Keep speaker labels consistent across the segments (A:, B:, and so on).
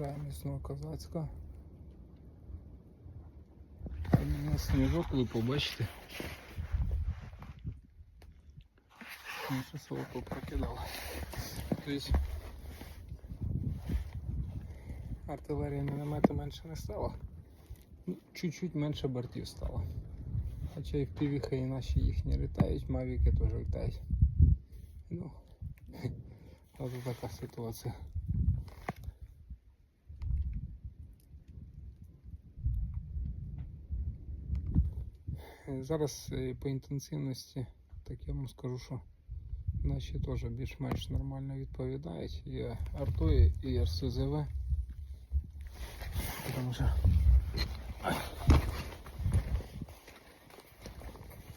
A: Під'їжджаємо міцного козацька. У нас сніжок, ви побачите. Наше село попрокидало. Тобто артилерія міномети менше не стало. Ну, Чуть-чуть менше бортів стало. Хоча і півіха і наші їхні літають, мавіки теж літають. Ну, от така ситуація. Зараз е, по інтенсивності, так я вам скажу, що наші теж більш-менш нормально відповідають. І артою, і РСЗВ. Тому що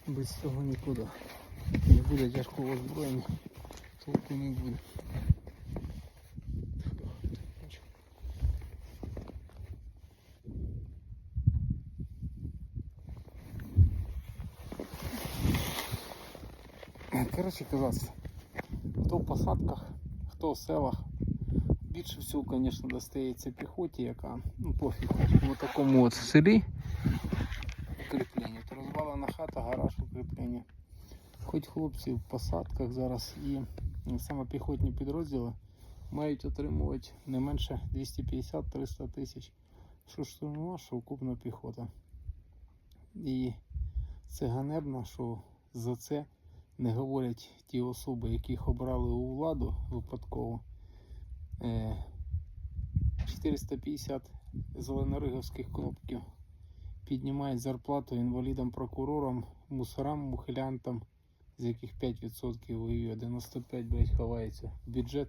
A: без цього нікуди. Не буде тяжкого озброєння, толку не буде. Коротше казати, хто в посадках, хто в селах. Більше всього, звісно, достається піхоті, яка ну пофіг в такому от селі укріплення. То розвалена хата, гараж укріплення. Хоч хлопці в посадках зараз і саме піхотні підрозділи мають отримувати не менше 250-300 тисяч. Що штурмова, що окупна піхота. І це ганебно, що за це не говорять ті особи, яких обрали у владу випадково. Е, 450 зеленориговських кнопків піднімають зарплату інвалідам, прокурорам, мусорам, мухилянтам, з яких 5% воює, 95 блядь, ховається. Бюджет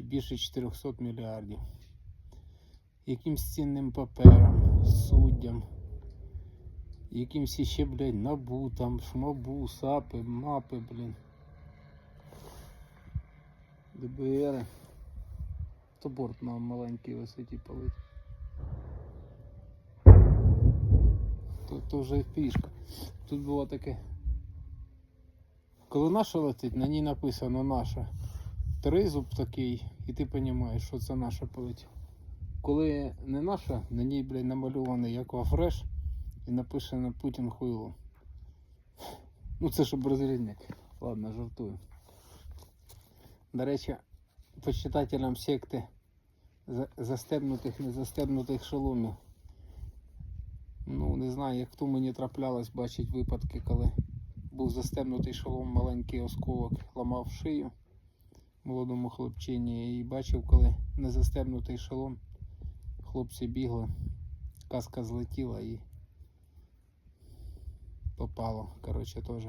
A: більше 400 мільярдів. Якимсь цінним паперам, якимсь ще, блядь, набу, там, шмабу, сапи, мапи, блін. ДБР. То борт на маленькій висоті палить. То вже фішка. Тут було таке. Коли наша летить, на ній написано наша. Тризуб такий, і ти розумієш, що це наша полетів. Коли не наша, на ній, блядь, намальований як фреш і написано Путін хуйло. Ну це щоб розрізняти. Ладно, жартую. До речі, почитателям секти застебнутих, не застебнутих шоломів. Ну, не знаю, як то мені траплялось бачить випадки, коли був застебнутий шолом, маленький осколок ламав шию молодому хлопчині і бачив, коли не застебнутий шолом, хлопці бігли, каска злетіла і попало. Коротше, теж.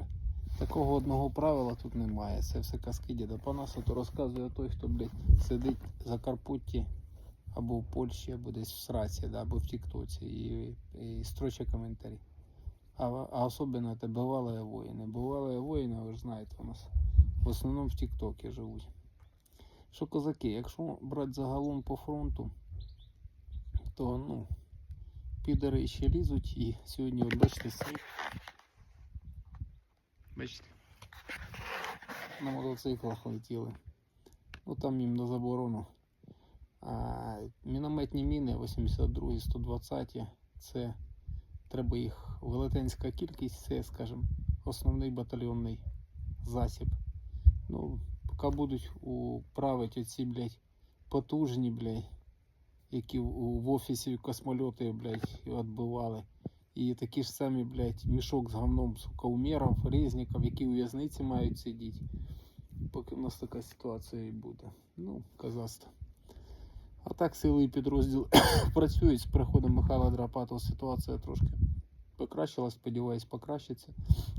A: Такого одного правила тут немає. Це все казки діда Панаса, то розказує той, хто, блядь, сидить в Закарпутті або в Польщі, або десь в Сраці, да, або в Тіктоці і, і строче коментарі. А, а особливо це бувалі воїни. Бувалі воїни, ви ж знаєте, у нас в основному в Тіктокі живуть. Що козаки, якщо брати загалом по фронту, то ну, підери ще лізуть і сьогодні, от бачите, сніг. Бачите? На мотоциклах летіли. Ну там їм на заборону. А мінометні міни 82 120 це треба їх велетенська кількість, це, скажімо, основний батальйонний засіб. Ну, поки будуть управити оці, блядь, потужні, блядь, які в офісі космольоти, блядь, відбивали. І такі ж самі, блядь, мішок з говном, сука, умеров, резників, які у в'язниці мають сидіти. Поки в нас така ситуація і буде. Ну, казаста. А так сили і підрозділ працюють з приходом Михайла Драпатова. Ситуація трошки покращилась, сподіваюсь, покращиться.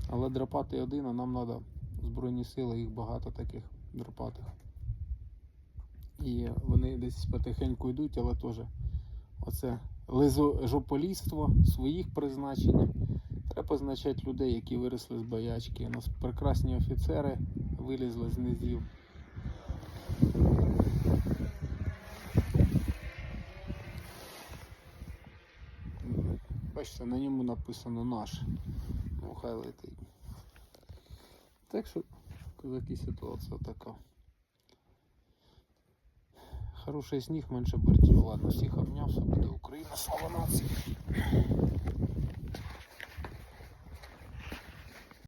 A: Але драпати один, а нам треба Збройні сили, їх багато таких драпатих. І вони десь потихеньку йдуть, але теж оце лизожополійство своїх призначень. Треба позначати людей, які виросли з боячки. У нас прекрасні офіцери вилізли з низів. Бачите, на ньому написано наш. Ну, хай летить. Так що, козаки, ситуація така. Хороший сніг, менше бортів. Ладно, всіх обняв, все буде Україна. Слава нації!